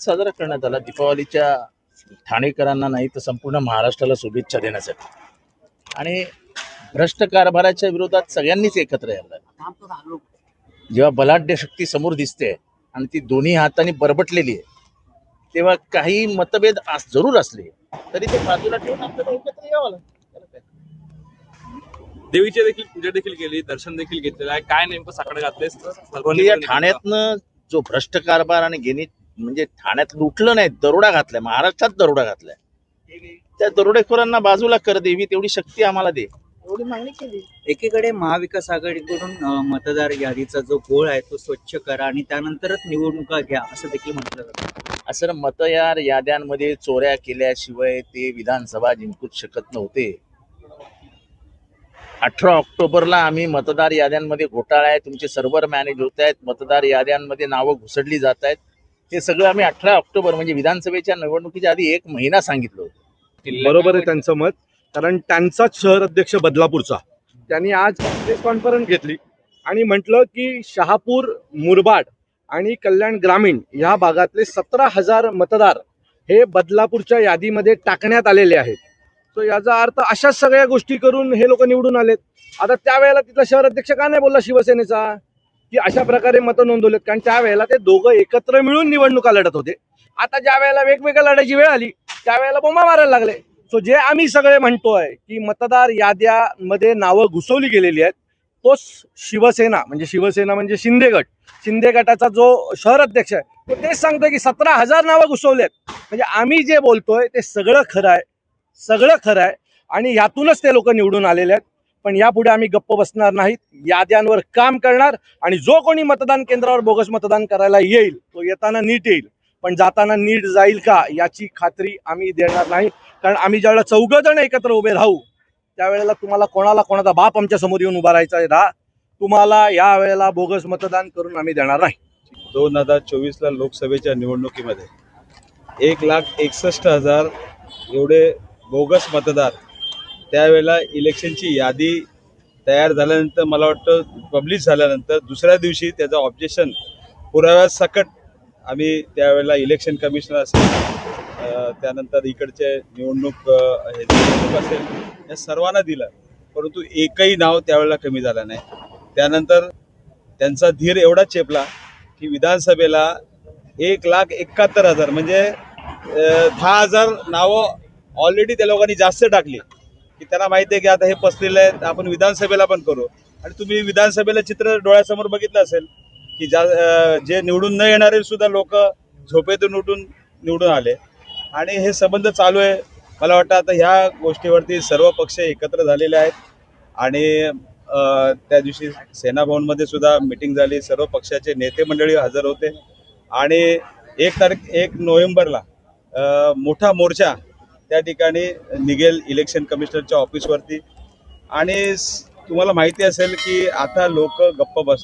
साजरा करण्यात आला. दीपावलीच्या ठाणेकरांना नाही तर संपूर्ण महाराष्ट्राला शुभेच्छा देण्यासाठी. आणि भ्रष्ट कारभाराच्या विरोधात सगळ्यांनीच एकत्र यायला जेव्हा बलाढ्य शक्ती समोर दिसते आणि ती दोन्ही हाताने बरबटलेली आहे तेव्हा काही मतभेद जरूर असले तरी ते बाजूला ठेवून आपल्याला एकत्र यावं लागतं. काय. देवीची देखील पूजा देखील केली दर्शन देखील घेतलेलं आहे. काय नेमकं साकडं मिळून ठाण्यातनं जो भ्रष्ट कारभार आणि गेनी म्हणजे ठाण्यात लुटलं नाही दरोडा घातलाय. महाराष्ट्रात दरोडा घातलाय. त्या दरोडेखोरांना बाजूला कर देवी तेवढी शक्ती आम्हाला दे. एवढी मागणी केली. एकीकडे महाविकास आघाडीकडून मतदार यादीचा जो गोळ आहे तो स्वच्छ करा आणि त्यानंतरच निवडणुका घ्या असं देखील म्हटलं जातं. असं मतदार याद्यांमध्ये चोऱ्या केल्याशिवाय ते विधानसभा जिंकूच शकत नव्हते. अठरा ऑक्टोबरला आम्ही मतदार याद्यांमध्ये घोटाळा आहे तुमचे सर्व्हर मॅनेज होत आहेत मतदार याद्यांमध्ये नावं घुसडली जात आहेत. हे सगळं आम्ही अठरा ऑक्टोबर म्हणजे विधानसभेच्या निवडणुकीच्या आधी एक महिना सांगितलं होतं. बरोबर आहे त्यांचं मत. कारण त्यांचाच शहर अध्यक्ष बदलापूरचा. त्यांनी आज प्रेस कॉन्फरन्स घेतली आणि म्हटलं की शहापूर मुरबाड आणि कल्याण ग्रामीण या भागातले सतरा हजार मतदार हे बदलापूरच्या यादीमध्ये टाकण्यात आलेले आहेत. तो याचा अर्थ अशाच सगळ्या गोष्टी करून हे लोक निवडून आलेत. आता त्यावेळेला तिथला शहर अध्यक्ष का नाही बोलला शिवसेनेचा? की अशा प्रकारे मतं नोंदवलेत. कारण त्यावेळेला ते दोघं एकत्र मिळून निवडणुका लढत होते. आता ज्या वेळेला वेगवेगळ्या लढायची वेळ आली त्यावेळेला बोंबा मारायला लागले. सो जे आम्ही सगळे म्हणतोय की मतदार याद्यामध्ये नावं घुसवली गेलेली आहेत तोच शिवसेना म्हणजे शिवसेना म्हणजे शिंदे गट. शिंदे गटाचा जो शहर अध्यक्ष आहे तो तेच सांगतोय की सतरा हजार नावं घुसवलेत म्हणजे आम्ही जे बोलतोय ते सगळं खरं आहे. सगळं खरं आहे. आणि यातूनच ते लोक निवडून आलेले आहेत. पण यापुढे आम्ही गप्प बसणार नाहीत. याद्यांवर काम करणार आणि जो कोणी मतदान केंद्रावर बोगस मतदान करायला येईल तो येताना नीट येईल. पण जाताना नीट जाईल का याची खात्री आम्ही देणार नाही. कारण आम्ही ज्यावेळेला चौघ जण एकत्र उभे राहू त्यावेळेला तुम्हाला कोणाला कोणाचा बाप आमच्यासमोर येऊन उभा राहायचा आहे राहा तुम्हाला या वेळेला बोगस मतदान करून आम्ही देणार नाही. दोन हजार चोवीसला लोकसभेच्या निवडणुकीमध्ये एक लाख एकसष्ट हजार एवढे बोगस मतदार त्यावेळेला इलेक्शनची यादी तयार झाल्यानंतर मला वाटतं पब्लिश झाल्यानंतर दुसऱ्या दिवशी त्याचं ऑब्जेक्शन पुराव्यासकट आम्ही त्यावेळेला इलेक्शन कमिशनर असेल त्यानंतर इकडचे निवडणूक हे निवडणूक असेल या सर्वांना दिलं. परंतु एकही नाव त्यावेळेला कमी झालं नाही. त्यानंतर त्यांचा धीर एवढा चेपला की विधानसभेला एक लाख एकाहत्तर हजार म्हणजे दहा हजार नावं ऑलरेडी त्या लोकांनी जास्त टाकली. की त्यांना माहिती आहे की आता हे पसलेलं आहे तर आपण विधानसभेला पण करू. आणि तुम्ही विधानसभेला चित्र डोळ्यासमोर बघितलं असेल की ज्या जे निवडून न येणारे सुद्धा लोक झोपेतून उठून निवडून आले. आणि हे संबंध चालू आहे. मला वाटतं आता ह्या गोष्टीवरती सर्व पक्ष एकत्र झालेले आहेत. आणि त्या दिवशी सेना भवनमध्ये सुद्धा मिटिंग झाली. सर्व पक्षाचे नेते मंडळी हजर होते. आणि एक तारीख एक नोव्हेंबरला मोठा मोर्चा त्या ठिकाणी निघेल इलेक्शन कमिशनरच्या ऑफिसवरती आणि तुम्हाला माहिती असेल की आता लोक गप्प बस